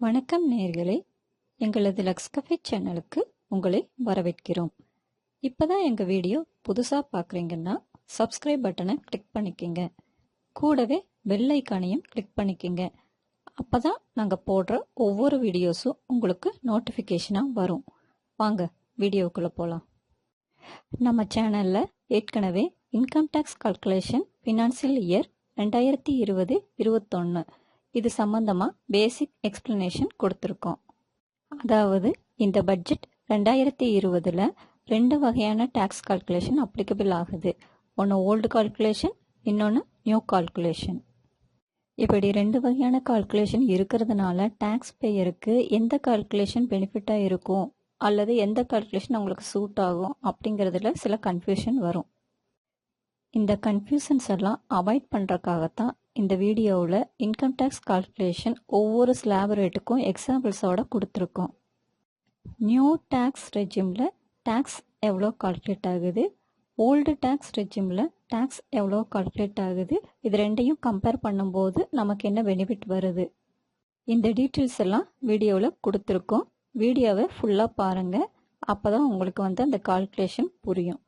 வணக்கம் நேர்களே எங்களது லக்ஸ் கஃபே சேனலுக்கு உங்களை வரவேற்கிறோம். இப்போதான் எங்கள் வீடியோ புதுசாக பார்க்குறீங்கன்னா சப்ஸ்கிரைப் பட்டனை கிளிக் பண்ணிக்கோங்க. கூடவே பெல் ஐக்கானையும் கிளிக் பண்ணிக்கிங்க. அப்போ தான் நாங்கள் போடுற ஒவ்வொரு வீடியோஸும் உங்களுக்கு நோட்டிஃபிகேஷனாக வரும். வாங்க வீடியோக்குள்ளே போகலாம் நம்ம சேனலில் ஏற்கனவே income tax calculation financial year ரெண்டாயிரத்தி இருபது இருபத்தொன்று இது சம்பந்தமாக பேசிக் எக்ஸ்பிளனேஷன் கொடுத்துருக்கோம். அதாவது இந்த பட்ஜெட் ரெண்டாயிரத்தி இருபதில் ரெண்டு வகையான டேக்ஸ் கால்குலேஷன் அப்ளிகபிள் ஆகுது. ஒன்று ஓல்டு கால்குலேஷன் இன்னொன்று நியூ கால்குலேஷன் இப்படி ரெண்டு வகையான கால்குலேஷன் இருக்கிறதுனால டேக்ஸ் பேயருக்கு எந்த கால்குலேஷன் பெனிஃபிட்டாக இருக்கும்? அல்லது எந்த கால்குலேஷன் அவங்களுக்கு சூட் ஆகும்? அப்படிங்கிறதுல சில கன்ஃபியூஷன் வரும். இந்த கன்ஃபியூஷன்ஸ் எல்லாம் அவாய்ட் பண்ணுறக்காகத்தான் இந்த வீடியோவில் இன்கம் டேக்ஸ் கால்குலேஷன் ஒவ்வொரு ஸ்லாப் ரேட்டுக்கும் எக்ஸாம்பிள்ஸோட கொடுத்துருக்கோம். நியூ டேக்ஸ் ரெஜிமில் டேக்ஸ் எவ்வளோ கால்குலேட் ஆகுது? ஓல்டு டேக்ஸ் ரெஜிமில் டேக்ஸ் எவ்வளோ கால்குலேட் ஆகுது? இது ரெண்டையும் கம்பேர் பண்ணும்போது நமக்கு என்ன பெனிஃபிட் வருது? இந்த டீட்டெயில்ஸ் எல்லாம் வீடியோவில் கொடுத்துருக்கோம். வீடியோவை ஃபுல்லாக பாருங்கள் அப்போ தான் உங்களுக்கு வந்து அந்த கால்குலேஷன் புரியும்.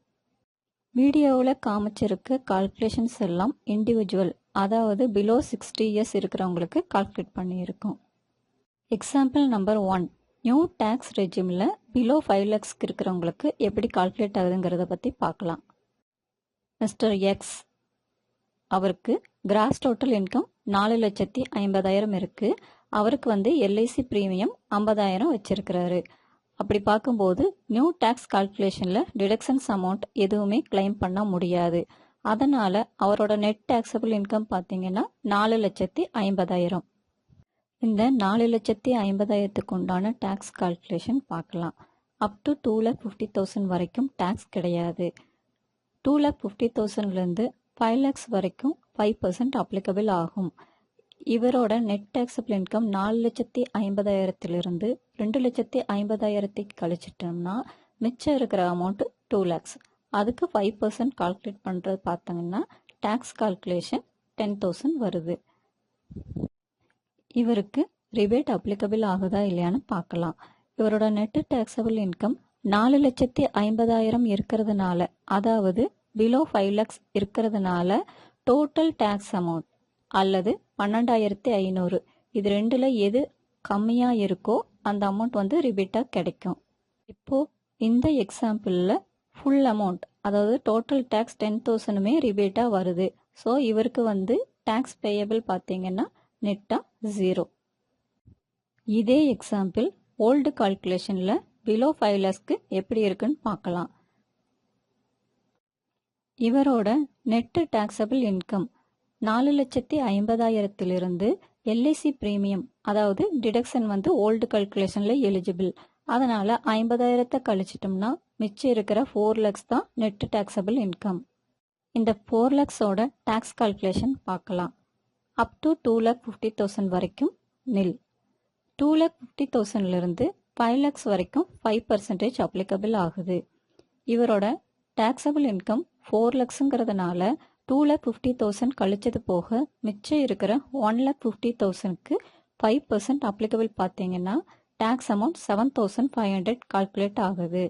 வீடியோவில் காமிச்சிருக்க கால்குலேஷன்ஸ் எல்லாம் இண்டிவிஜுவல் அதாவது பிலோ சிக்ஸ்டி இயர்ஸ் இருக்கிறவங்களுக்கு கால்குலேட் பண்ணியிருக்கோம். Example number one new tax ரெஜிமில் below five லேக்ஸ்க்கு இருக்கிறவங்களுக்கு எப்படி கால்குலேட் ஆகுதுங்கிறத பற்றி பார்க்கலாம். மிஸ்டர் எக்ஸ் அவருக்கு கிராஸ் டோட்டல் இன்கம் நாலு லட்சத்தி ஐம்பதாயிரம் இருக்குது அவருக்கு வந்து எல்ஐசி ப்ரீமியம் ஐம்பதாயிரம் வச்சிருக்கிறாரு. அப்படி பார்க்கும்போது நியூ டேக்ஸ் கால்குலேஷனில் டிடக்ஷன்ஸ் அமௌண்ட் எதுவுமே கிளைம் பண்ண முடியாது. அதனால் அவரோட நெட் டேக்ஸபிள் இன்கம் பார்த்தீங்கன்னா நாலு லட்சத்தி ஐம்பதாயிரம். இந்த நாலு லட்சத்தி ஐம்பதாயிரத்துக்கு உண்டான டேக்ஸ் கால்குலேஷன் பார்க்கலாம். Up to two lakh fifty thousand வரைக்கும் டேக்ஸ் கிடையாது. டூ லேக் ஃபிஃப்டி தௌசண்ட்லேருந்து ஃபைவ் லேக்ஸ் வரைக்கும் ஃபைவ் பர்சன்ட் அப்ளிகபிள் ஆகும். இவரோட நெட் டேக்ஸபிள் இன்கம் நாலு லட்சத்தி ஐம்பதாயிரத்திலிருந்து ரெண்டு லட்சத்தி ஐம்பதாயிரத்தை கழிச்சிட்டோம்னா மிச்சம் இருக்கிற அமௌண்ட் டூ லேக்ஸ் அதுக்கு ஃபைவ் பர்சன்ட் கால்குலேட் பண்ணுறது பார்த்தாங்கன்னா டேக்ஸ் கால்குலேஷன் டென் தௌசண்ட் வருது. இவருக்கு ரிபேட் அப்ளிகபிள் ஆகுதா இல்லையான்னு பார்க்கலாம். இவரோட நெட்டு டேக்ஸபிள் இன்கம் நாலு லட்சத்தி ஐம்பதாயிரம் இருக்கிறதுனால அதாவது பிலோ ஃபைவ் லேக்ஸ் இருக்கிறதுனால டோட்டல் டேக்ஸ் அமௌண்ட் அல்லது பன்னெண்டாயிரத்தி ஐநூறு. இது ரெண்டில் எது கம்மியாக இருக்கோ அந்த அமௌண்ட் வந்து ரிபீட்டாக கிடைக்கும். இப்போது இந்த எக்ஸாம்பிளில் ஃபுல் அமௌண்ட் அதாவது டோட்டல் டேக்ஸ் டென் தௌசண்ட்மே ரிபேட்டாக வருது. ஸோ இவருக்கு வந்து டேக்ஸ் பேயபிள் பார்த்தீங்கன்னா நெட்டாக ஜீரோ இதே எக்ஸாம்பிள் ஓல்டு கால்குலேஷனில் பிலோ ஃபைவ் லேக்ஸ்க்கு எப்படி இருக்குன்னு பார்க்கலாம் இவரோட நெட்டு டேக்ஸபிள் இன்கம் நாலு லட்சத்தி ஐம்பதாயிரத்திலிருந்து எல்ஐசி ப்ரீமியம் அதாவது டிடக்ஷன் வந்து ஓல்டு கல்குலேஷனில் எலிஜிபிள் அதனால் ஐம்பதாயிரத்தை கழிச்சிட்டோம்னா மிச்சம் இருக்கிற ஃபோர் லேக்ஸ் தான் நெட்டு டேக்ஸபிள் இன்கம் இந்த ஃபோர் லேக்ஸோட டேக்ஸ் கால்குலேஷன் பார்க்கலாம். Up to two lakh fifty thousand வரைக்கும் நில் டூ லேக் ஃபிஃப்டி தௌசண்ட்லேருந்து ஃபைவ் லேக்ஸ் வரைக்கும் ஃபைவ் பர்சன்டேஜ் அப்ளிகபிள் ஆகுது. இவரோட டேக்ஸபிள் இன்கம் ஃபோர் லேக்ஸுங்கிறதுனால டூ லேக் ஃபிஃப்டி தௌசண்ட் கழிச்சது போக மிச்சம் இருக்கிற ஒன் லேக் ஃபிஃப்டி தௌசண்ட்க்கு ஃபைவ் பர்சன்ட் அப்ளிகபிள் பார்த்தீங்கன்னா tax amount seven thousand five hundred calculate ஆகுது.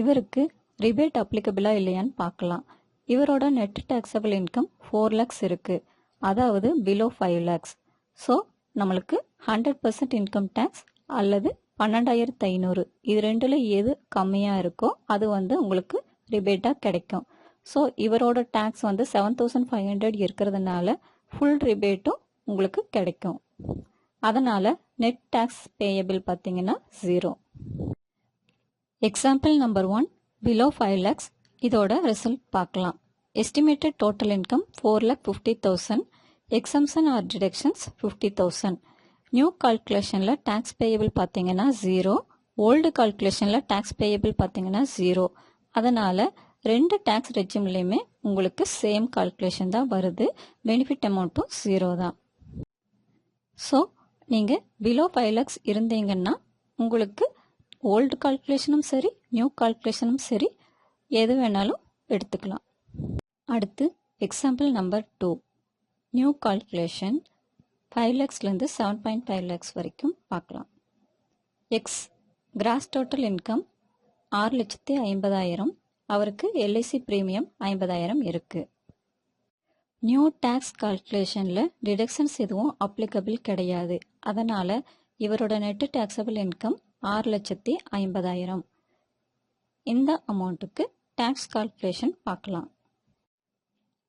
இவருக்கு ரிபேட் அப்ளிகபிளா இல்லையான்னு பார்க்கலாம். இவரோட net taxable income four lakhs இருக்குது அதாவது பிலோ ஃபைவ் லேக்ஸ் ஸோ நம்மளுக்கு ஹண்ட்ரட் பர்சன்ட் இன்கம் டேக்ஸ் அல்லது பன்னெண்டாயிரத்து ஐநூறு. இது ரெண்டில் எது கம்மியாக இருக்கோ அது வந்து உங்களுக்கு ரிபேட்டாக கிடைக்கும். ஸோ இவரோட டேக்ஸ் வந்து செவன் தௌசண்ட் ஃபைவ் ஹண்ட்ரட் இருக்கிறதுனால ஃபுல் ரிபேட்டும் உங்களுக்கு கிடைக்கும். அதனால் நெட் டேக்ஸ் பேயபிள் பார்த்தீங்கன்னா zero example number one below five lakhs இதோட ரிசல்ட் பார்க்கலாம். Estimated total income four lakh fifty thousand exemption or deductions fifty thousand new கால்குலேஷனில் tax payable பார்த்தீங்கன்னா zero old கால்குலேஷனில் டேக்ஸ் பேயபிள் பார்த்தீங்கன்னா ஜீரோ அதனால் ரெண்டு tax ரெஜிம்லேயுமே உங்களுக்கு same calculation தான் வருது. பெனிஃபிட் அமௌண்ட்டும் ஜீரோ தான். ஸோ நீங்கள் பிலோ ஃபைவ் லேக்ஸ் இருந்தீங்கன்னா உங்களுக்கு ஓல்டு கால்குலேஷனும் சரி நியூ கால்குலேஷனும் சரி எது வேணாலும் எடுத்துக்கலாம். அடுத்து example number two new calculation five லேக்ஸ்லேருந்து seven point five lakhs வரைக்கும் பார்க்கலாம். எக்ஸ் கிராஸ் டோட்டல் இன்கம் ஆறு லட்சத்தி ஐம்பதாயிரம். அவருக்கு எல்ஐசி ப்ரீமியம் ஐம்பதாயிரம் இருக்குது நியூ டேக்ஸ் கால்குலேஷனில் டிடக்ஷன்ஸ் எதுவும் அப்ளிகபிள் கிடையாது. அதனால் இவரோட நெட்டு டேக்ஸபிள் இன்கம் ஆறு லட்சத்தி ஐம்பதாயிரம். இந்த அமௌண்ட்டுக்கு டேக்ஸ் கால்குலேஷன் பார்க்கலாம்.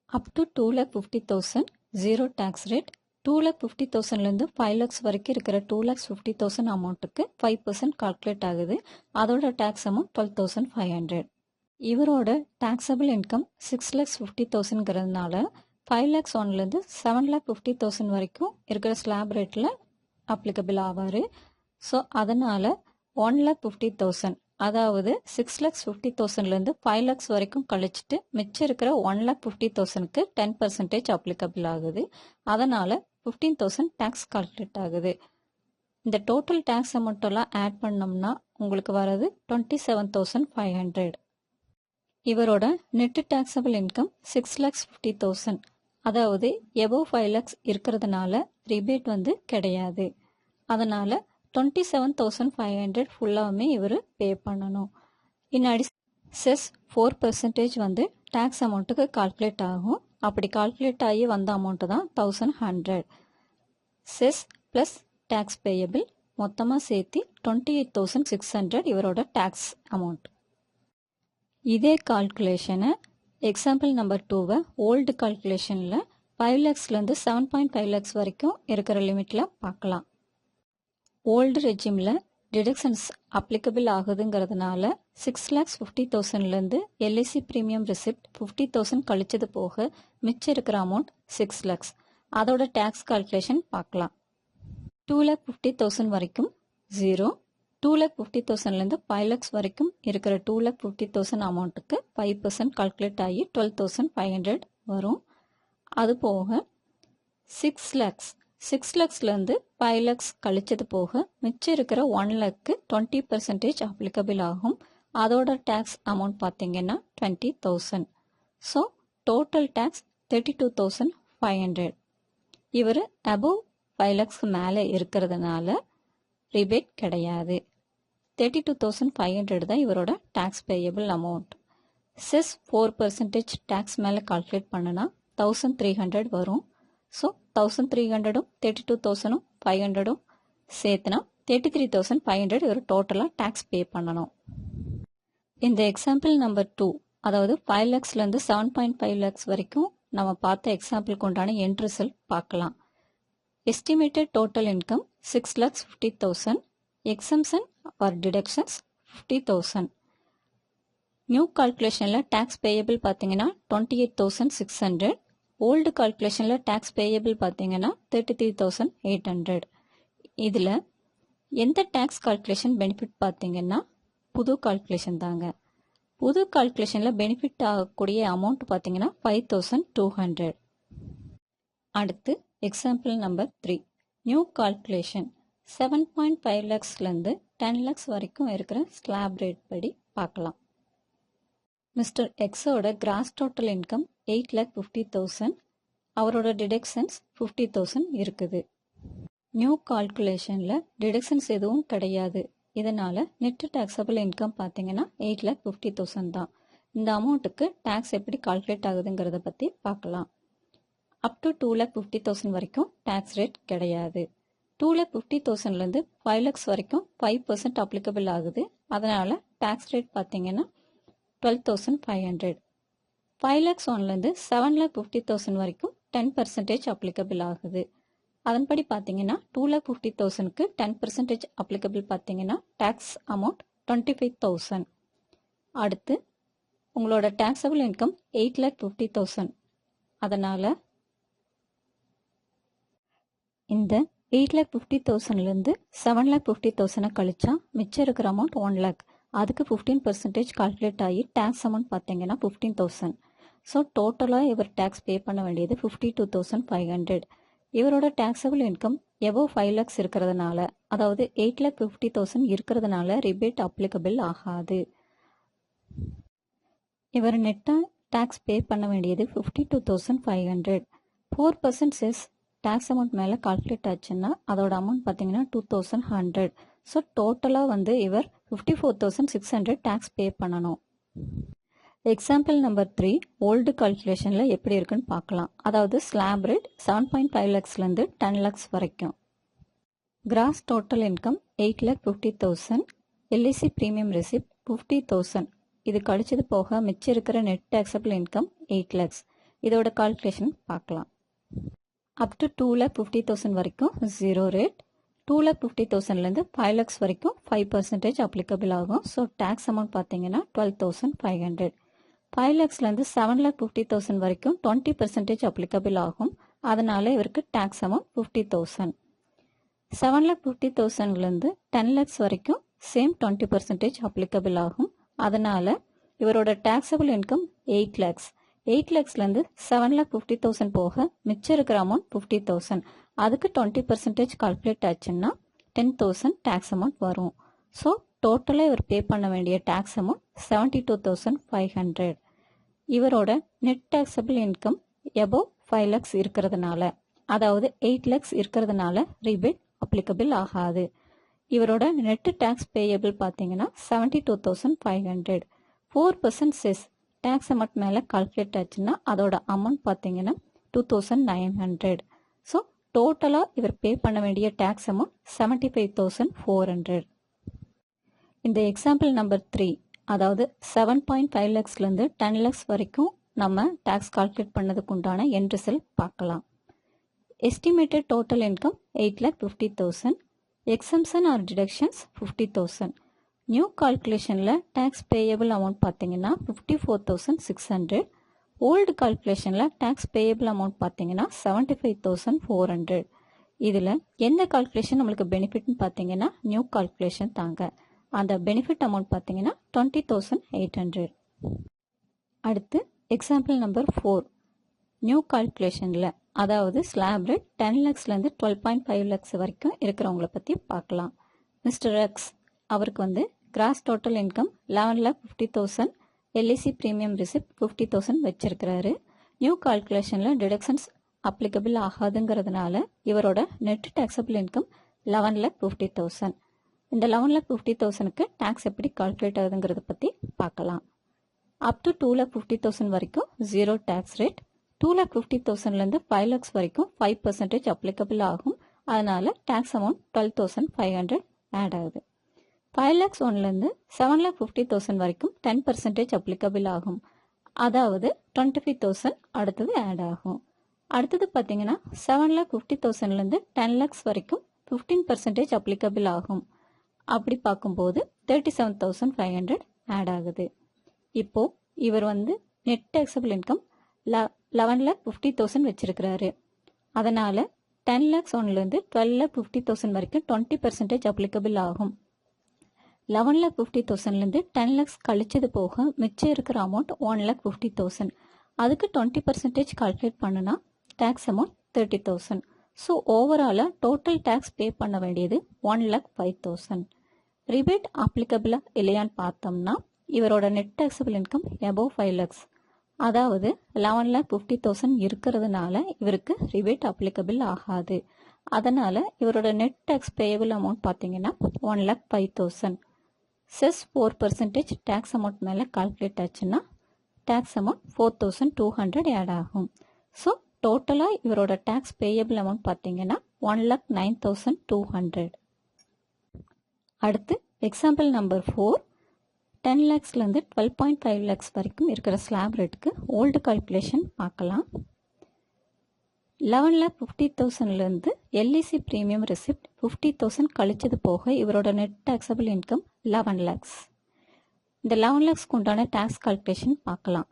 Up to two lakh fifty thousand zero tax rate two lakh fifty தௌசண்ட்லேருந்து ஃபைவ் லேக்ஸ் வரைக்கும் இருக்கிற டூ லேக்ஸ் ஃபிஃப்டி தௌசண்ட் அமௌண்ட்டுக்கு ஃபைவ் பர்சன்ட் கால்குலேட் ஆகுது. அதோட tax amount twelve thousand five hundred இவரோட taxable income six lakhs fifty தௌசண்ட்ங்கிறதுனால five lakhs ஒன்லேருந்து seven lakh fifty thousand வரைக்கும் இருக்கிற ஸ்லாப் ரேட்டில் அப்ளிகபிள் ஆவார். ஸோ அதனால் ஒன் லேக் ஃபிஃப்டி தௌசண்ட் அதாவது சிக்ஸ் லேக்ஸ் ஃபிஃப்டி தௌசண்ட்லேருந்து ஃபைவ் லேக்ஸ் வரைக்கும் கழிச்சிட்டு மிச்சம் இருக்கிற ஒன் லேக் ஃபிஃப்டி தௌசண்ட்க்கு டென் பர்சன்டேஜ் அப்ளிகபிள் ஆகுது. அதனால் ஃபிஃப்டீன் தௌசண்ட் டேக்ஸ் கால்குலேட் ஆகுது. இந்த டோட்டல் டேக்ஸ் அமௌண்ட்டெல்லாம் ஆட் பண்ணோம்னா உங்களுக்கு வர்றது twenty seven thousand five hundred இவரோட net taxable income six lakhs fifty thousand அதாவது எபோவ் ஃபைவ் லேக்ஸ் இருக்கிறதுனால ரிபேட் வந்து கிடையாது. அதனால் twenty seven thousand five hundred ஃபுல்லாகவுமே இவர் பே பண்ணணும். இன்னாடி செஸ் ஃபோர் பர்சன்டேஜ் வந்து டேக்ஸ் அமௌண்ட்டுக்கு கால்குலேட் ஆகும். அப்படி கால்குலேட் ஆகி வந்த அமௌண்ட்டு தான் thousand hundred cess plus tax payable மொத்தமாக சேர்த்து twenty eight thousand six hundred இவரோட டேக்ஸ் அமௌண்ட் இதே கால்குலேஷனை எக்ஸாம்பிள் நம்பர் டூவை ஓல்டு கால்குலேஷனில் ஃபைவ் லேக்ஸ்லேருந்து செவன் பாயிண்ட் ஃபைவ் லேக்ஸ் வரைக்கும் இருக்கிற லிமிட்டில் பார்க்கலாம். ஓல்டு ரெஜிமில் டிடக்ஷன்ஸ் அப்ளிகபிள் ஆகுதுங்கிறதுனால சிக்ஸ் லேக்ஸ் ஃபிஃப்டி தௌசண்ட்லேருந்து LIC premium receipt fifty thousand கழிச்சது போக மிச்சம் இருக்கிற அமௌண்ட் சிக்ஸ் லேக்ஸ் அதோட டேக்ஸ் கால்குலேஷன் பார்க்கலாம். டூ லேக் ஃபிஃப்டி தௌசண்ட் வரைக்கும் ஜீரோ டூ லேக் ஃபிஃப்டி தௌசண்ட்லேருந்து ஃபைவ் லேக்ஸ் வரைக்கும் இருக்கிற டூ லேக் ஃபிஃப்டி தௌசண்ட் அமௌண்ட்டுக்கு ஃபைவ் பர்சன்ட் கால்குலேட் ஆகி டுவெல் தௌசண்ட் ஃபைவ் ஹண்ட்ரட் வரும். அது போக சிக்ஸ் லேக்ஸ் சிக்ஸ் லேக்ஸ்லேருந்து ஃபைவ் லேக்ஸ் கழிச்சது போக மிச்சம் இருக்கிற ஒன் லேக்கு டுவெண்ட்டி பர்சன்டேஜ் அப்ளிகபிள் ஆகும். அதோட டேக்ஸ் அமௌண்ட் பார்த்தீங்கன்னா twenty thousand so total tax thirty two thousand five hundred இவர் அபவ் ஃபைவ் லேக்ஸ்க்கு மேலே இருக்கிறதுனால ரிபேட் கிடையாது. Thirty two thousand five hundred தான் இவரோட tax payable amount cess four percentage tax மேலே கால்குலேட் பண்ணுனா தௌசண்ட் த்ரீ ஹண்ட்ரட் வரும். ஸோ தௌசண்ட் த்ரீ ஹண்ட்ரடும் தேர்ட்டி டூ தௌசண்டும் ஃபைவ் ஹண்ட்ரடும் சேர்த்துனா thirty three thousand five hundred இவர் டோட்டலாக டேக்ஸ் பே பண்ணணும். இந்த எக்ஸாம்பிள் நம்பர் டூ அதாவது ஃபைவ் லேக்ஸ்லேருந்து செவன் பாயிண்ட் ஃபைவ் லேக்ஸ் வரைக்கும் நம்ம பார்த்த எக்ஸாம்பிளுக்கு உண்டான என் ரிசல்ட் பார்க்கலாம். Estimated total income six lakhs fifty thousand exemption or deductions fifty thousand new கால்குலேஷனில் tax payable பார்த்தீங்கன்னா twenty eight thousand six hundred old கால்குலேஷனில் tax payable பார்த்தீங்கன்னா thirty three thousand eight hundred இதில் எந்த டேக்ஸ் கால்குலேஷன் பெனிஃபிட் பார்த்தீங்கன்னா புது calculation தாங்க. புது கால்குலேஷனில் benefit ஆகக்கூடிய அமௌண்ட் பார்த்தீங்கன்னா ஃபைவ் தௌசண்ட் டூ ஹண்ட்ரட் அடுத்து example number three new calculation seven point five லேக்ஸ்லேருந்து ten lakhs வரைக்கும் இருக்கிற ஸ்லாப் ரேட் படி பார்க்கலாம். மிஸ்டர் எக்ஸோட gross total income eight lakh fifty thousand அவரோட டிடக்ஷன்ஸ் ஃபிஃப்டி தௌசண்ட் இருக்குது. நியூ கால்குலேஷனில் டிடக்ஷன்ஸ் எதுவும் கிடையாது. இதனால் நெட்டு டேக்ஸபிள் இன்கம் பார்த்தீங்கன்னா எயிட் லேக் ஃபிஃப்டி தௌசண்ட் தான். இந்த அமௌண்ட்டுக்கு டேக்ஸ் எப்படி கால்குலேட் ஆகுதுங்கிறத பற்றி பார்க்கலாம். Up to two lakh fifty thousand வரைக்கும் டேக்ஸ் ரேட் கிடையாது. டூ லேக் ஃபிஃப்டி தௌசண்ட்லேருந்து ஃபைவ் லேக்ஸ் வரைக்கும் ஃபைவ் பர்சன்ட் அப்ளிகபிள் ஆகுது. அதனால் டேக்ஸ் ரேட் பார்த்தீங்கன்னா twelve thousand five hundred five lakhs ஒன்லேருந்து செவன் லேக் ஃபிஃப்டி தௌசண்ட் வரைக்கும் டென் பர்சன்டேஜ் அப்ளிகபிள் ஆகுது. அதன்படி பார்த்தீங்கன்னா டூ லேக் ஃபிஃப்டி தௌசண்ட்க்கு டென் பர்சன்டேஜ் அப்ளிகபிள் பார்த்தீங்கன்னா tax amount twenty five thousand அடுத்து உங்களோட taxable income eight lakh fifty thousand அதனால் இந்த எயிட் லேக் ஃபிஃப்டி தௌசண்ட்லேருந்து செவன் லேக் ஃபிஃப்டி தௌசண்டை கழிச்சா மிச்சம் இருக்கிற அமௌண்ட் ஒன் லேக் அதுக்கு ஃபிஃப்டீன் பர்சன்டேஜ் கால்குலேட் ஆகி டேக்ஸ் அமௌண்ட் பார்த்தீங்கன்னா ஃபிஃப்டீன் தௌசண்ட் ஸோ டோட்டலாக இவர் டேக்ஸ் பே பண்ண வேண்டியது fifty two thousand five hundred இவரோட taxable income above five lakhs இருக்கிறதுனால அதாவது எயிட் லேக் ஃபிஃப்டி தௌசண்ட் இருக்கிறதுனால ரிபேட் அப்ளிகபிள் ஆகாது. இவர் நெட்டாக டேக்ஸ் பே பண்ண வேண்டியது fifty two thousand five hundred four percent cess tax amount மேலே கால்குலேட் ஆச்சுன்னா அதோட அமௌண்ட் பார்த்தீங்கன்னா டூ தௌசண்ட் ஹண்ட்ரட் ஸோ டோட்டலாக வந்து இவர் fifty four thousand six hundred tax pay பண்ணணும் எக்ஸாம்பிள் நம்பர் த்ரீ ஓல்டு கால்குலேஷனில் எப்படி இருக்குன்னு பார்க்கலாம் அதாவது slab rate seven point five லேக்ஸ்லேருந்து ten lakhs வரைக்கும். Gross total income eight lakh fifty thousand LIC premium receipt fifty thousand இது கழிச்சது போக மிச்சம் இருக்கிற net taxable income eight lakhs இதோட கால்குலேஷன் பார்க்கலாம் up to two lakh fifty thousand வரைக்கும் zero rate two lakh fifty தௌசண்ட்லேருந்து ஃபைவ் லேக்ஸ் வரைக்கும் ஃபைவ் பர்சன்டேஜ் அப்ளிகபிள் ஆகும். ஸோ டேக்ஸ் அமௌண்ட் பார்த்தீங்கன்னா twelve thousand five hundred five லேக்ஸ்லேருந்து seven lakh fifty thousand வரைக்கும் twenty percentage applicable ஆகும். அதனால இவருக்கு tax amount fifty thousand seven lakh fifty தௌசண்ட்லேருந்து டென் லேக்ஸ் வரைக்கும் சேம் டுவெண்ட்டி பர்சன்டேஜ் அப்ளிகபிள் ஆகும். அதனால இவரோட taxable income eight lakhs eight லேக்ஸ்லேருந்து seven lakh fifty thousand போக மிச்சம் இருக்கிற அமௌண்ட் ஃபிஃப்டி தௌசண்ட் அதுக்கு டுவெண்ட்டி பர்சன்டேஜ் கால்குலேட் ஆச்சுன்னா டென் தௌசண்ட் டேக்ஸ் அமௌண்ட் வரும். ஸோ டோட்டலாக இவர் பே பண்ண வேண்டிய tax amount seventy two thousand five hundred இவரோட net taxable income above five lakhs இருக்கிறதுனால அதாவது எயிட் லேக்ஸ் இருக்கிறதுனால ரீபேட் அப்ளிகபிள் ஆகாது. இவரோட நெட் டேக்ஸ் பேயபிள் பார்த்தீங்கன்னா seventy two thousand five hundred four percent cess tax amount மேலே கால்குலேட் ஆச்சுன்னா அதோட அமௌண்ட் பார்த்தீங்கன்னா two thousand nine hundred so டோட்டலாக இவர் பே பண்ண வேண்டிய tax amount seventy five thousand four hundred இந்த எக்ஸாம்பிள் நம்பர் த்ரீ அதாவது செவன் பாயிண்ட் ஃபைவ் லேக்ஸ்லேருந்து டென் லேக்ஸ் வரைக்கும் நம்ம டேக்ஸ் கால்குலேட் பண்ணதுக்கு உண்டான என் ரிசல்ட் பார்க்கலாம். Estimated total income eight lakh fifty thousand exemption or deductions fifty thousand new கால்குலேஷனில் tax payable amount பார்த்தீங்கன்னா fifty four thousand six hundred old கால்குலேஷனில் tax payable amount பார்த்தீங்கன்னா seventy five thousand four hundred இதில் எந்த calculation நம்மளுக்கு பெனிஃபிட்னு பார்த்தீங்கன்னா new calculation தாங்க. அந்த benefit amount பார்த்தீங்கன்னா twenty thousand eight hundred அடுத்து எக்ஸாம்பிள் நம்பர் ஃபோர் நியூ கால்குலேஷனில் அதாவது ஸ்லாபில் டென் லேக்ஸ்லேருந்து டுவெல் பாயிண்ட் ஃபைவ் லேக்ஸ் வரைக்கும் இருக்கிறவங்கள பற்றி பார்க்கலாம். மிஸ்டர் எக்ஸ் அவருக்கு வந்து gross total income eleven lakh fifty thousand LIC premium receipt fifty thousand வச்சிருக்கிறாரு. நியூ கால்குலேஷனில் டிடக்ஷன்ஸ் அப்ளிகபிள் ஆகாதுங்கிறதுனால இவரோட net taxable income eleven lakh fifty thousand இந்த லெவன் லேக் ஃபிஃப்டி தௌசண்ட்க்கு டேக்ஸ் எப்படி கால்குலேட் ஆகுதுங்கிறத பற்றி பார்க்கலாம். Up to two lakh fifty thousand வரைக்கும் zero tax rate two lakh fifty தௌசண்ட்லேருந்து ஃபைவ் லேக்ஸ் வரைக்கும் ஃபைவ் பர்சன்டேஜ் அப்ளிகபிள் ஆகும். அதனால் tax amount twelve thousand five hundred add ஆகுது. ஃபைவ் லேக்ஸ் ஒன்லேருந்து செவன் லேக் ஃபிஃப்டி தௌசண்ட் வரைக்கும் டென் பர்சன்டேஜ் அப்ளிகபிள் ஆகும். அதாவது டுவெண்ட்டி ஃபைவ் தௌசண்ட் அடுத்தது ஆட் ஆகும். அடுத்தது பார்த்தீங்கன்னா செவன் லேக் ஃபிஃப்டி தௌசண்ட்லேருந்து டென் லேக்ஸ் வரைக்கும் ஃபிஃப்டீன் பர்சன்டேஜ் அப்ளிகபிள் ஆகும். அப்படி பார்க்கும்போது thirty seven thousand five hundred add ஆகுது. இப்போது இவர் வந்து net taxable income eleven lakh fifty thousand வச்சுருக்கிறாரு. அதனால் டென் லேக்ஸ் ஒன்லேருந்து டுவெல் லேக் ஃபிஃப்டி தௌசண்ட் வரைக்கும் டுவெண்ட்டி பர்சன்டேஜ் அப்ளிகபிள் ஆகும். லெவன் லேக் ஃபிஃப்டி தௌசண்ட்லேருந்து டென் லேக்ஸ் கழிச்சது போக மிச்சம் இருக்கிற amount one lakh fifty thousand அதுக்கு டுவெண்ட்டி பர்சன்டேஜ் கால்குலேட் பண்ணுனா tax amount thirty thousand so ஓவராலாக டோட்டல் டேக்ஸ் பே பண்ண வேண்டியது one lakh five thousand rebate அப்ளிகபிளாக இல்லையான்னு பார்த்தோம்னா இவரோட net taxable income above five lakhs அதாவது லெவன் லேக் ஃபிஃப்டி தௌசண்ட் இருக்கிறதுனால இவருக்கு ரிபேட் அப்ளிகபிள் ஆகாது. அதனால் இவரோட நெட் டேக்ஸ் பேயபிள் அமௌண்ட் பார்த்தீங்கன்னா one lakh five thousand cess four percentage tax amount மேலே கால்குலேட் ஆச்சுன்னா tax amount four thousand two hundred add ஆகும். ஸோ டோட்டலாக இவரோட டேக்ஸ் பேயபிள் அமௌண்ட் பார்த்தீங்கன்னா one lakh nine thousand two hundred அடுத்து example number four ten லேக்ஸ்லேருந்து twelve point five lakhs வரைக்கும் இருக்கிற ஸ்லாப் ரேட்டுக்கு ஓல்டு கால்குலேஷன் பார்க்கலாம். லெவன் லேக் ஃபிஃப்டி தௌசண்ட்லேருந்து LIC premium receipt fifty thousand கழிச்சது போக இவரோட net taxable income eleven lakhs இந்த லெவன் லேக்ஸ்க்கு உண்டான டேக்ஸ் கால்குலேஷன் பார்க்கலாம்.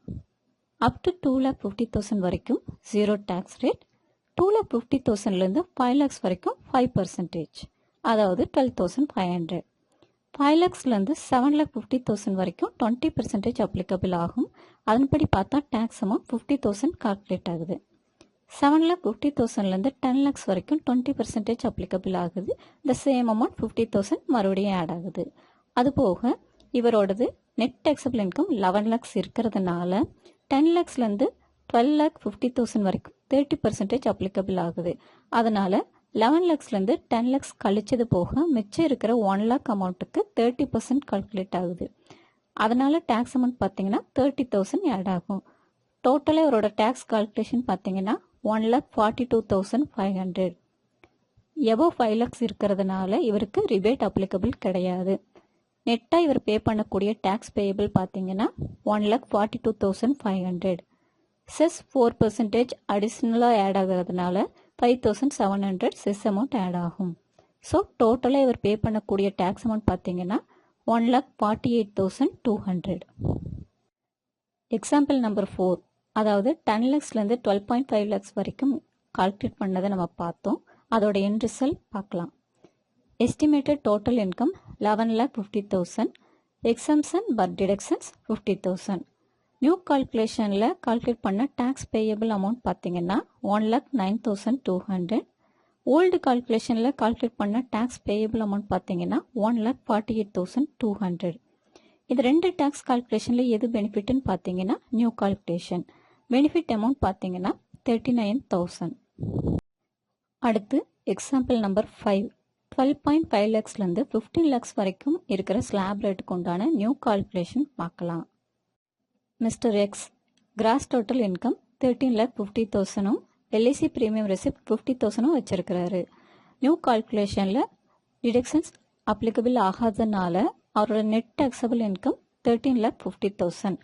Up to two lakh fifty thousand வரைக்கும் zero tax rate two lakh fifty தௌசண்ட்லேருந்து ஃபைவ் லேக்ஸ் வரைக்கும் ஃபைவ் பர்சன்டேஜ் அதாவது twelve thousand five hundred five லேக்ஸ்லேருந்து seven lakh fifty thousand வரைக்கும் twenty percentage applicable ஆகும். அதன்படி பார்த்தா tax amount fifty thousand calculate ஆகுது. Seven lakh fifty தௌசண்ட்லேருந்து டென் லேக்ஸ் வரைக்கும் டுவெண்ட்டி பர்சன்டேஜ் அப்ளிகபிள் ஆகுது. இந்த சேம் அமௌண்ட் ஃபிஃப்டி தௌசண்ட் மறுபடியும் ஆட் ஆகுது. அதுபோக இவரோடது net taxable income eleven lakhs இருக்கிறதுனால டென் லேக்ஸ்லேருந்து டுவெல் லேக் ஃபிஃப்டி தௌசண்ட் வரைக்கும் தேர்ட்டி பர்சன்டேஜ் அப்ளிகபிள் ஆகுது. அதனால் லெவன் லேக்ஸ்லேருந்து டென் லேக்ஸ் கழிச்சது போக மிச்சம் இருக்கிற ஒன் லேக் அமௌண்ட்டுக்கு தேர்ட்டி பர்சன்ட் கால்குலேட் ஆகுது. அதனால் டேக்ஸ் அமௌண்ட் பார்த்தீங்கன்னா தேர்ட்டி தௌசண்ட் ஆட் ஆகும். டோட்டலாக இவரோட டேக்ஸ் கால்குலேஷன் பார்த்தீங்கன்னா one lakh forty two thousand five hundred above five lakhs இருக்கிறதுனால இவருக்கு ரிபேட் அப்ளிகபிள் கிடையாது. நெட்டாக இவர் பே பண்ணக்கூடிய டேக்ஸ் பேயபிள் பார்த்தீங்கன்னா one lakh forty two thousand five hundred cess four percentage அடிஷ்னலாக ஆட் ஆகிறதுனால five thousand seven hundred cess amount add ஆகும். ஸோ டோட்டலாக இவர் பே பண்ணக்கூடிய டேக்ஸ் அமௌண்ட் பார்த்தீங்கன்னா one lakh forty eight thousand two hundred example number four அதாவது ten லேக்ஸ்லேருந்து twelve point five lakhs வரைக்கும் கால்குலேட் பண்ணதை நம்ம பார்த்தோம். அதோட என் ரிசல்ட் பார்க்கலாம். Estimated total income eleven lakh fifty thousand exemption but deductions fifty thousand new கால்குலேஷனில் calculate பண்ண டேக்ஸ் பேயபிள் அமௌண்ட் பார்த்தீங்கன்னா one lakh nine thousand two hundred old கால்குலேஷனில் calculate பண்ண டேக்ஸ் பேயபிள் அமௌண்ட் பார்த்தீங்கன்னா one lakh forty eight thousand two hundred இது ரெண்டு tax கால்குலேஷனில் எது பெனிஃபிட்னு பார்த்தீங்கன்னா new calculation benefit amount பார்த்தீங்கன்னா தேர்ட்டி நைன் தௌசண்ட் அடுத்து example number five twelve point five லேக்ஸ்லேருந்து fifteen lakhs வரைக்கும் இருக்கிற ஸ்லாப் ரேட்டுக்கு உண்டான நியூ கால்குலேஷன் பார்க்கலாம். Mister X gross total income thirteen lakh fifty தௌசண்டும் LIC premium receipt fifty தௌசண்டும் வச்சிருக்கிறாரு. நியூ கால்குலேஷனில் டிடக்ஷன்ஸ் அப்ளிகபிள் ஆகாதனால அவரோட net taxable income thirteen lakh fifty thousand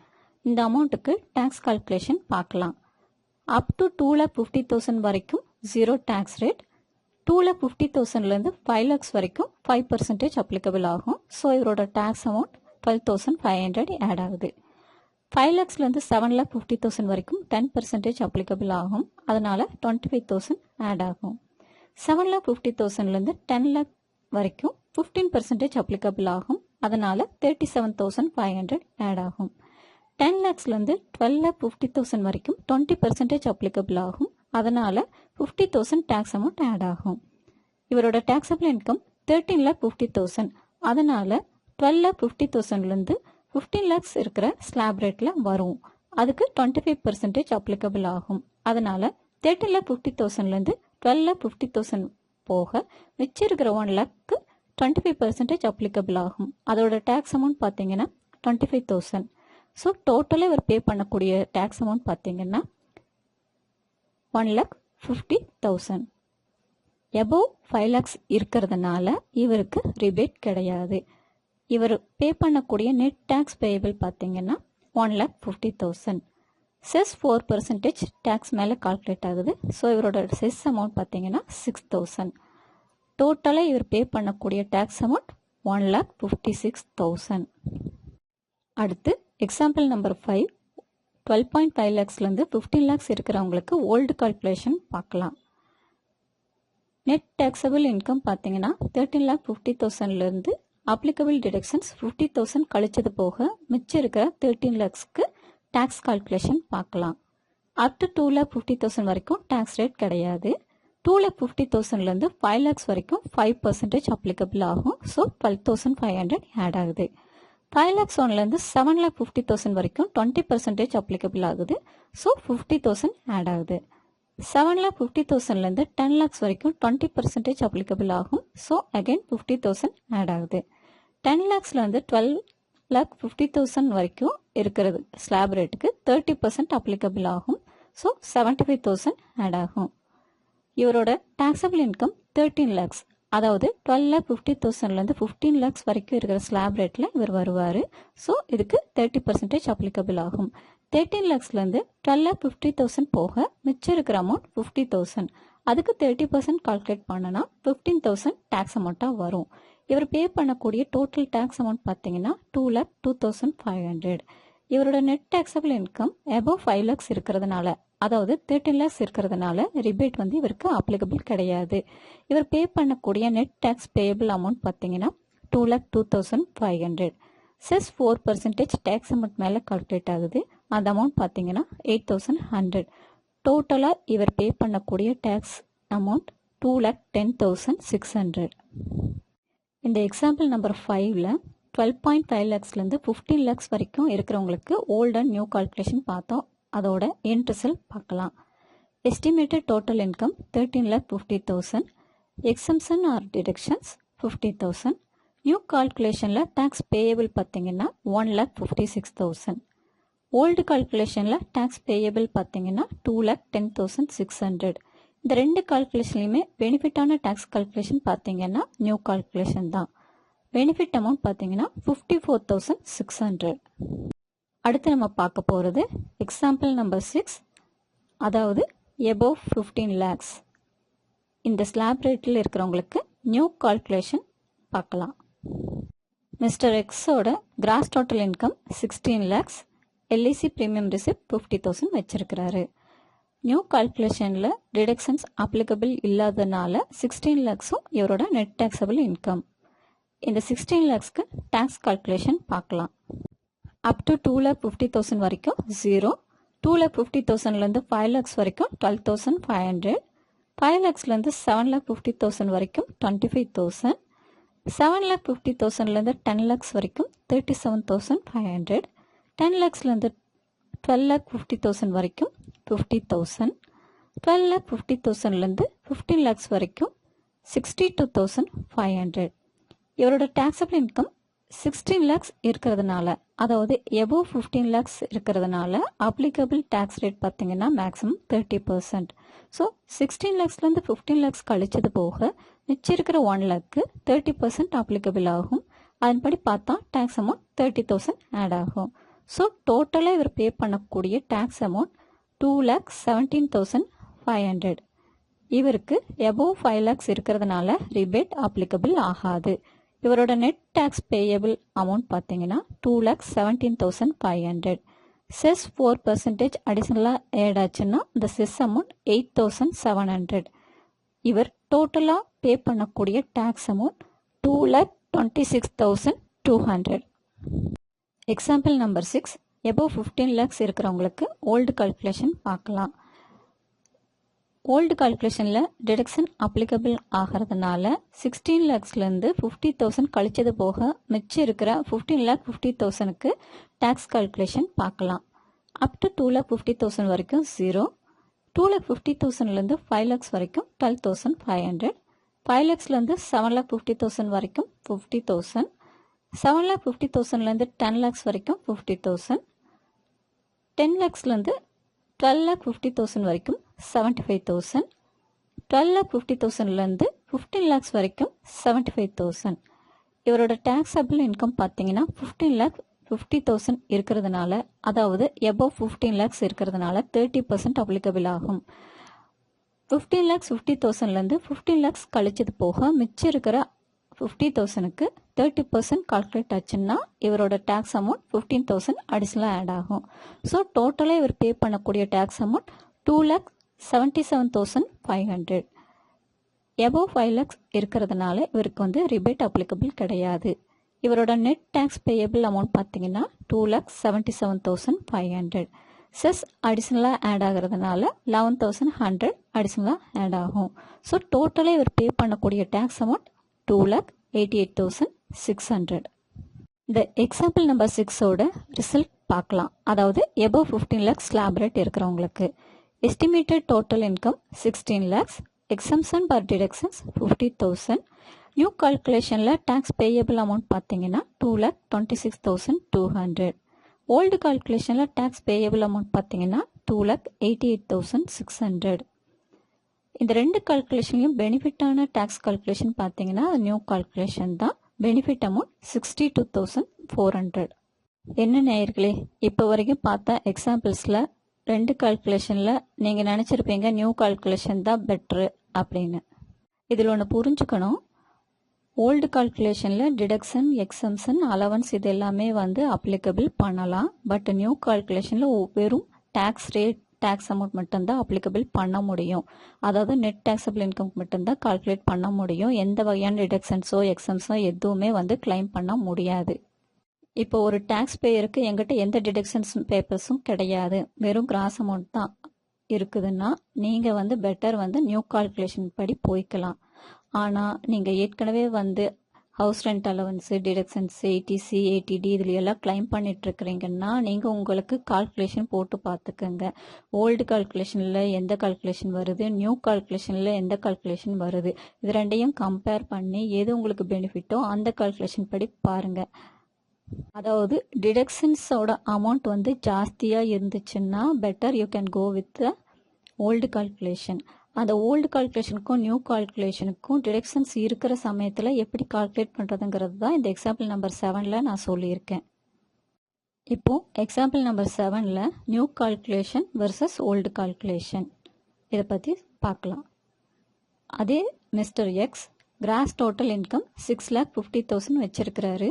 இந்த அமௌண்ட்டுக்கு டேக்ஸ் கால்குலேஷன் பார்க்கலாம். Up to two lakh fifty thousand வரைக்கும் zero tax rate two lakh fifty தௌசண்ட்லேருந்து ஃபைவ் லேக்ஸ் வரைக்கும் ஃபைவ் பர்சன்டேஜ் அப்ளிகபிள் ஆகும். ஸோ இவரோட tax amount twelve thousand five hundred add ஆகுது. Five லேக்ஸ்லேருந்து செவன் லேக் ஃபிஃப்டி தௌசண்ட் வரைக்கும் டென் பர்சன்டேஜ் அப்ளிகபிள் ஆகும். அதனால் டுவெண்ட்டி ஃபைவ் தௌசண்ட் ஆட் ஆகும் செவன் லேக் ஃபிஃப்டி தௌசண்ட்லேருந்து டென் லேக் வரைக்கும் ஃபிஃப்டீன் பர்சன்டேஜ் அப்ளிகபிள் ஆகும். அதனால் thirty seven thousand five hundred add ஆகும். டென் லேக்ஸ்லேருந்து டுவெல் லேக் ஃபிஃப்டி தௌசண்ட் வரைக்கும் டுவெண்ட்டி பர்சன்டேஜ் அப்ளிகபிள் ஆகும். அதனால் fifty thousand tax amount add ஆகும். இவரோட taxable income thirteen lakh fifty thousand. அதனால் டுவெல் லேக் ஃபிஃப்டி தௌசண்ட்லேருந்து ஃபிஃப்டீன் லேக்ஸ் இருக்கிற ஸ்லாப் ரேட்டில் வரும். அதுக்கு டுவெண்ட்டி ஃபைவ் பர்சன்டேஜ் அப்ளிகபிள் ஆகும். அதனால் தேர்ட்டின் லேக் ஃபிஃப்டி தௌசண்ட்லேருந்து டுவெல் லேக் ஃபிஃப்டி தௌசண்ட் போக மிச்சம் இருக்கிற ஒன் லேக்கு டுவெண்ட்டி ஃபைவ் பர்சன்டேஜ் அப்ளிகபிள் ஆகும். அதோட டேக்ஸ் அமௌண்ட் பார்த்தீங்கன்னா டுவெண்ட்டி ஃபைவ் தௌசண்ட் ஸோ டோட்டலாக இவர் பே பண்ணக்கூடிய டேக்ஸ் அமௌண்ட் பார்த்தீங்கன்னா one lakh fifty thousand above five lakhs இருக்கிறதுனால இவருக்கு ரிபேட் கிடையாது. இவர் பே பண்ணக்கூடிய நெட் டேக்ஸ் பேயபிள் பார்த்தீங்கன்னா one lakh fifty thousand cess four percentage tax மேலே கால்குலேட் ஆகுது. ஸோ இவரோட செஸ் அமௌண்ட் பார்த்தீங்கன்னா சிக்ஸ் தௌசண்ட் டோட்டலாக இவர் பே பண்ணக்கூடிய tax amount one lakh fifty six thousand அடுத்து example number five twelve point five லேக்ஸ்லேருந்து fifteen lakhs இருக்கிறவங்களுக்கு ஓல்டு கால்குலேஷன் பார்க்கலாம். நெட் டேக்ஸபிள் இன்கம் பார்த்தீங்கன்னா தேர்ட்டின் லேக் ஃபிஃப்டி தௌசண்ட்லேருந்து அப்ளிகபிள் டிடக்ஷன்ஸ் ஃபிஃப்டி தௌசண்ட் கழிச்சது போக மிச்சம் இருக்கிற தேர்ட்டீன் லேக்ஸ்க்கு டேக்ஸ் கால்குலேஷன் பார்க்கலாம். Up to two lakh fifty thousand வரைக்கும் டேக்ஸ் ரேட் கிடையாது. டூ லேக் ஃபிஃப்டி தௌசண்ட்லேருந்து ஃபைவ் லேக்ஸ் வரைக்கும் ஃபைவ் பர்சன்டேஜ் அப்ளிகபிள் ஆகும். So twelve thousand five hundred add ஆகுது. ஃபைவ் லேக்ஸ் ஒன்லேருந்து செவன் லேக் ஃபிஃப்டி தௌசண்ட் வரைக்கும் டுவெண்ட்டி பர்சன்டேஜ் அப்ளிகபிள் ஆகுது. ஸோ ஃபிஃப்டி தௌசண்ட் ஆட் ஆகுது. செவன் லேக் ஃபிஃப்டி தௌசண்ட்லேருந்து டென் லேக்ஸ் வரைக்கும் டுவெண்ட்டி பர்சன்டேஜ் அப்ளிகபிள் ஆகும். So again fifty thousand add ஆகுது. டென் லேக்ஸ்லேருந்து டுவெல் லேக் ஃபிஃப்டி தௌசண்ட் வரைக்கும் இருக்கிறது. ஸ்லாப் ரேட்டுக்கு தேர்ட்டி பர்சன்ட் அப்ளிகபிள் ஆகும். So seventy five thousand add ஆகும். இவரோட டேக்ஸபிள் இன்கம் தேர்ட்டீன் லேக்ஸ் அதாவது டுவெல் லேக் ஃபிஃப்டி தௌசண்ட்லேருந்து ஃபிஃப்டீன் லேக்ஸ் வரைக்கும் இருக்கிற ஸ்லாப் ரேட்டில் இவர் வருவார். ஸோ இதுக்கு தேர்ட்டி பர்சன்டேஜ் அப்ளிகபிள் ஆகும். தேர்ட்டீன் லேக்ஸ்லேருந்து டுவெல் லேக் ஃபிஃப்டி தௌசண்ட் போக மிச்சம் இருக்கிற அமௌண்ட் ஃபிஃப்டி தௌசண்ட் அதுக்கு தேர்ட்டி பர்சன்ட் கால்குலேட் பண்ணனா ஃபிஃப்டீன் தௌசண்ட் டேக்ஸ் அமௌண்ட்டாக வரும். இவர் பே பண்ணக்கூடிய டோட்டல் டேக்ஸ் அமௌண்ட் பார்த்தீங்கன்னா two lakh two thousand five hundred இவரோட net taxable income above five lakhs இருக்கிறதுனால அதாவது தேர்ட்டின் லேக்ஸ் இருக்கிறதுனால ரிபேட் வந்து இவருக்கு அப்ளிகபிள் கிடையாது. இவர் பே பண்ணக்கூடிய நெட் டேக்ஸ் பேயபிள் அமௌண்ட் பார்த்தீங்கன்னா two lakh two thousand five hundred cess four percentage tax amount மேலே கால்குலேட் ஆகுது. அந்த அமௌண்ட் பார்த்தீங்கன்னா எயிட் தௌசண்ட் ஹண்ட்ரட் டோட்டலாக இவர் பே பண்ணக்கூடிய tax amount two lakh ten thousand six hundred இந்த எக்ஸாம்பிள் நம்பர் ஃபைவ்ல டுவெல் பாயிண்ட் ஃபைவ் லேக்ஸ்லேருந்து ஃபிஃப்டீன் லேக்ஸ் வரைக்கும் இருக்கிறவங்களுக்கு ஓல்ட் அண்ட் நியூ கால்குலேஷன் பார்த்தோம். அதோட என் ரிசல்ட் பார்க்கலாம். Estimated total income 13 lakh 50000 exemption or deductions 50000 new கால்குலேஷனில் tax payable பார்த்தீங்கன்னா one lakh fifty six thousand old கால்குலேஷனில் tax payable பார்த்தீங்கன்னா two lakh ten thousand six hundred இந்த ரெண்டு கால்குலேஷன்லையுமே பெனிஃபிட்டான டேக்ஸ் கால்குலேஷன் பார்த்தீங்கன்னா நியூ கால்குலேஷன் தான். பெனிஃபிட் அமௌண்ட் பார்த்தீங்கன்னா fifty four thousand six hundred அடுத்து நம்ம பார்க்க போகிறது எக்ஸாம்பிள் நம்பர் சிக்ஸ் அதாவது எபோவ் ஃபிஃப்டீன் லேக்ஸ் இந்த ஸ்லாப் ரேட்டில் இருக்கிறவங்களுக்கு நியூ கால்குலேஷன் பார்க்கலாம். மிஸ்டர் எக்ஸோட gross total income sixteen lakhs LIC premium receipt fifty thousand வச்சுருக்கிறாரு. New கால்குலேஷனில் டிடக்ஷன்ஸ் அப்ளிகபிள் இல்லாதனால சிக்ஸ்டீன் லேக்ஸும் இவரோட நெட் டேக்ஸபிள் இன்கம் இந்த சிக்ஸ்டீன் லேக்ஸ்க்கு டேக்ஸ் கால்குலேஷன் பார்க்கலாம். Up to two lakh fifty thousand வரைக்கும் ஜீரோ டூ லேக் ஃபிஃப்டி தௌசண்ட்லேருந்து ஃபைவ் லேக்ஸ் வரைக்கும் twelve thousand five hundred five லேக்ஸ்லேருந்து seven lakh fifty thousand வரைக்கும் twenty five thousand seven lakh fifty தௌசண்ட்லேருந்து டென் லேக்ஸ் வரைக்கும் thirty seven thousand five hundred ten லேக்ஸ்லேருந்து twelve lakh fifty thousand வரைக்கும் fifty thousand twelve lakh fifty தௌசண்ட்லேருந்து fifteen lakhs வரைக்கும் sixty two thousand five hundred இவரோட taxable income sixteen lakhs இருக்கிறதுனால அதாவது above fifteen lakhs இருக்கிறதுனால applicable tax rate பார்த்தீங்கன்னா maximum thirty percent so sixteen லேக்ஸ்லேருந்து fifteen lakhs கழிச்சது போக மிச்சம் இருக்கிற ஒன் லேக்கு தேர்ட்டி பர்சன்ட் அப்ளிகபிள் ஆகும். அதன்படி பார்த்தா tax amount thirty thousand add ஆகும். ஸோ டோட்டலாக இவர் பே பண்ணக்கூடிய tax amount two lakh seventeen thousand five hundred இவருக்கு எபோவ் ஃபைவ் லேக்ஸ் இருக்கிறதுனால ரிபேட் அப்ளிகபிள் ஆகாது. இவரோட நெட் டேக்ஸ் பேயபிள் அமௌண்ட் பார்த்தீங்கன்னா two lakhs seventeen thousand five hundred cess four percentage அடிஷ்னலாக ஆட் ஆச்சுன்னா இந்த cess amount eight thousand seven hundred இவர் டோட்டலாக பே பண்ணக்கூடிய tax amount two lakh twenty six thousand two hundred example number six above fifteen lakhs இருக்கிறவங்களுக்கு old calculation பார்க்கலாம். Old கால்குலேஷனில் deduction applicable ஆகிறதுனால சிக்ஸ்டீன் லேக்ஸ்லேருந்து ஃபிஃப்டி தௌசண்ட் கழிச்சது போக மிச்சம் இருக்கிற ஃபிஃப்டீன் லேக் ஃபிஃப்டி தௌசண்ட்க்கு டேக்ஸ் கால்குலேஷன் பார்க்கலாம். Up to two lakh fifty thousand வரைக்கும் ஜீரோ டூ லேக் ஃபிஃப்டி தௌசண்ட்லேருந்து ஃபைவ் லேக்ஸ் வரைக்கும் twelve thousand five hundred five லேக்ஸ்லேருந்து seven lakh fifty thousand வரைக்கும் fifty thousand seven lakh fifty தௌசண்ட்லேருந்து டென் லேக்ஸ் வரைக்கும் ஃபிஃப்டி தௌசண்ட் டென் லேக்ஸ்லேருந்து twelve lakh fifty thousand வரைக்கும் seventy five thousand twelve lakh fifty தௌசண்ட்லேருந்து fifteen lakhs வரைக்கும் seventy five thousand இவரோட taxable income பார்த்தீங்கன்னா fifteen lakh fifty thousand இருக்கிறதுனால அதாவது எபோவ் ஃபிஃப்டீன் லேக்ஸ் இருக்கிறதுனால தேர்ட்டி பர்சன்ட் அப்ளிகபிள் ஆகும். ஃபிஃப்டீன் லேக்ஸ் ஃபிஃப்டி தௌசண்ட்லேருந்து ஃபிஃப்டீன் லேக்ஸ் கழிச்சது போக மிச்சம் இருக்கிற ஃபிஃப்டி தௌசண்ட்க்கு தேர்ட்டி பர்சன்ட் கால்குலேட் ஆச்சுன்னா இவரோட டேக்ஸ் அமௌண்ட் ஃபிஃப்டீன் தௌசண்ட் அடிஷ்னலாக ஆட் ஆகும். ஸோ டோட்டலாக இவர் பே பண்ணக்கூடிய tax amount two lakh seventy seven thousand five hundred above five lakhs இருக்கிறதுனால இவருக்கு வந்து ரிபேட் அப்ளிகபிள் கிடையாது. இவரோட நெட் டேக்ஸ் பேயபிள் அமௌண்ட் பார்த்தீங்கன்னா two lakhs seventy seven thousand five hundred cess அடிஷ்னலாக ஆட் ஆகிறதுனால லெவன் தௌசண்ட் ஹண்ட்ரட் அடிஷ்னலாக ஆட் ஆகும். ஸோ டோட்டலாக இவர் பே பண்ணக்கூடிய tax amount two lakh eighty eight thousand six hundred இந்த எக்ஸாம்பிள் நம்பர் சிக்ஸோட ரிசல்ட் பார்க்கலாம். அதாவது above fifteen lakhs slab rate இருக்கிறவங்களுக்கு. Estimated total income sixteen lakhs exemption per deductions fifty thousand new கால்குலேஷனில் tax payable amount பார்த்தீங்கன்னா two lakh twenty six thousand two hundred old கால்குலேஷனில் tax payable amount பார்த்தீங்கன்னா two lakh eighty eight thousand six hundred இந்த ரெண்டு கால்குலேஷன்லையும் பெனிஃபிட்டான tax calculation பார்த்தீங்கன்னா new calculation தான். Benefit amount sixty two thousand four hundred என்ன நேயர்களே இப்போ வரைக்கும் பார்த்தா எக்ஸாம்பிள்ஸில் ரெண்டு கால்குலேஷனில் நீங்கள் நினச்சிருப்பீங்க நியூ கால்குலேஷன் தான் பெட்ரு அப்படின்னு. இதில் ஒன்று புரிஞ்சுக்கணும். ஓல்டு கால்குலேஷனில் டிடக்ஷன் எக்ஸம்ஷன் அலவன்ஸ் இது எல்லாமே வந்து அப்ளிகபிள் பண்ணலாம். பட் நியூ கால்குலேஷனில் வெறும் டேக்ஸ் ரேட் டேக்ஸ் அமௌண்ட் மட்டும்தான் அப்ளிகபிள் பண்ண முடியும். அதாவது நெட் டேக்ஸபிள் இன்கம் மட்டும்தான் கால்குலேட் பண்ண முடியும். எந்த வகையான டிடக்ஷன்ஸோ எக்ஸம்ஸோ எதுவுமே வந்து கிளைம் பண்ண முடியாது. இப்போ ஒரு டேக்ஸ் பேயருக்கு எங்கிட்ட எந்த டிடக்ஷன்ஸ் பேப்பர்ஸும் கிடையாது. வெறும் கிராஸ் அமௌண்ட் தான் இருக்குதுன்னா நீங்கள் வந்து பெட்டர் வந்து நியூ கால்குலேஷன் படி போய்க்கலாம். ஆனால் நீங்கள் ஏற்கனவே வந்து house rent allowance deductions eighty C eighty D இதில் எல்லாம் கிளைம் பண்ணிட்டுருக்கிறீங்கன்னா நீங்கள் உங்களுக்கு கால்குலேஷன் போட்டு பார்த்துக்கோங்க. ஓல்டு கால்குலேஷனில் எந்த கால்குலேஷன் வருது? நியூ கால்குலேஷனில் எந்த கால்குலேஷன் வருது? இது ரெண்டையும் கம்பேர் பண்ணி எது உங்களுக்கு பெனிஃபிட்டோ அந்த கால்குலேஷன் படி பாருங்கள் அதாவது டிடக்ஷன்ஸோட அமௌண்ட் வந்து ஜாஸ்தியாக இருந்துச்சுன்னா better you can go with the old calculation அந்த ஓல்டு கால்குலேஷனுக்கும் நியூ கால்குலேஷனுக்கும் டிடக்ஷன்ஸ் இருக்கிற சமயத்தில் எப்படி கால்குலேட் பண்ணுறதுங்கிறது தான் இந்த எக்ஸாம்பிள் நம்பர் செவனில் நான் சொல்லியிருக்கேன். இப்போது எக்ஸாம்பிள் நம்பர் செவனில் new calculation versus old calculation இதை பற்றி பார்க்கலாம். அதே mister X gross total income six lakh fifty thousand வச்சுருக்கிறாரு.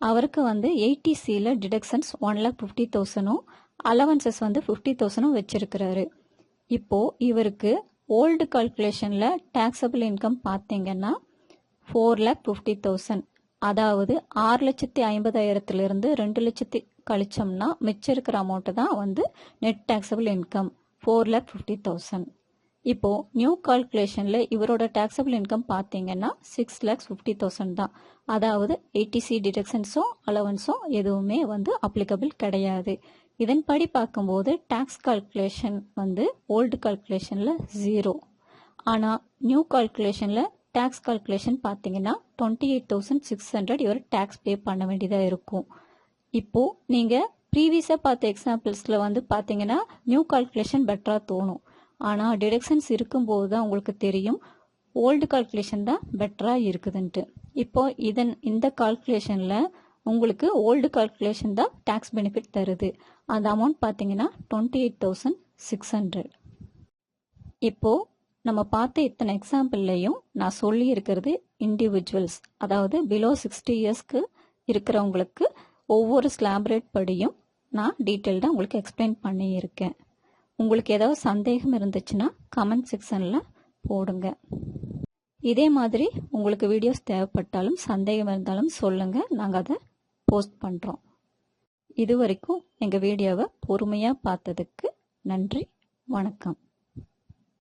அவருக்கு வந்து எயிட்டிசியில் டிடக்ஷன்ஸ் ஒன் லேக் ஃபிஃப்டி தௌசண்டும் அலவன்சஸ் வந்து ஃபிஃப்டி தௌசண்டும் வச்சுருக்கிறாரு. இப்போது இவருக்கு ஓல்டு கால்குலேஷனில் டேக்ஸபிள் இன்கம் பார்த்தீங்கன்னா ஃபோர் லேக் ஃபிஃப்டி தௌசண்ட் அதாவது ஆறு லட்சத்தி ஐம்பதாயிரத்துலேருந்து ரெண்டு லட்சத்தி கழிச்சோம்னா மிச்சம் இருக்கிற அமௌண்ட்டு தான் வந்து net taxable income four lakh fifty thousand இப்போ நியூ கால்குலேஷனில் இவரோட டேக்ஸபிள் இன்கம் பார்த்தீங்கன்னா சிக்ஸ் லேக்ஸ் ஃபிஃப்டி தௌசண்ட் தான். அதாவது எயிட்டிசி டிடக்ஷன்ஸும் அலவன்ஸும் எதுவுமே வந்து அப்ளிகபிள் கிடையாது. இதன்படி பார்க்கும்போது டேக்ஸ் கால்குலேஷன் வந்து ஓல்டு கால்குலேஷனில் ஜீரோ ஆனால் நியூ கால்குலேஷனில் டேக்ஸ் கால்குலேஷன் பார்த்தீங்கன்னா twenty eight thousand six hundred இவர் டேக்ஸ் பே பண்ண வேண்டியதாக இருக்கும். இப்போது நீங்கள் ப்ரீவியஸாக பார்த்த எக்ஸாம்பிள்ஸில் வந்து பார்த்தீங்கன்னா நியூ கால்குலேஷன் பெட்டராக தோணும். ஆனால் டிடக்ஷன்ஸ் இருக்கும்போது தான் உங்களுக்கு தெரியும். ஓல்டு கால்குலேஷன் தான் பெட்டராக இருக்குதுன்ட்டு. இப்போ இதன் இந்த கால்குலேஷனில் உங்களுக்கு ஓல்டு கால்குலேஷன் தான் டேக்ஸ் பெனிஃபிட் தருது. அந்த அமௌண்ட் பார்த்தீங்கன்னா twenty eight thousand six hundred இப்போது நம்ம பார்த்த இத்தனை எக்ஸாம்பிள்லையும் நான் சொல்லி இருக்கிறது இண்டிவிஜுவல்ஸ் அதாவது பிலோ சிக்ஸ்டி இயர்ஸ்க்கு இருக்கிறவங்களுக்கு ஒவ்வொரு ஸ்லாப் ரேட் படியும் நான் டீட்டெயில்டாக உங்களுக்கு எக்ஸ்பிளைன் பண்ணியிருக்கேன். உங்களுக்கு ஏதாவது சந்தேகம் இருந்துச்சுன்னா கமெண்ட் செக்ஷனில் போடுங்க. இதே மாதிரி உங்களுக்கு வீடியோஸ் தேவைப்பட்டாலும் சந்தேகம் இருந்தாலும் சொல்லுங்கள் நாங்கள் அதை போஸ்ட் பண்ணுறோம் இது வரைக்கும் எங்கள் வீடியோவை பொறுமையாக பார்த்ததுக்கு நன்றி. வணக்கம்.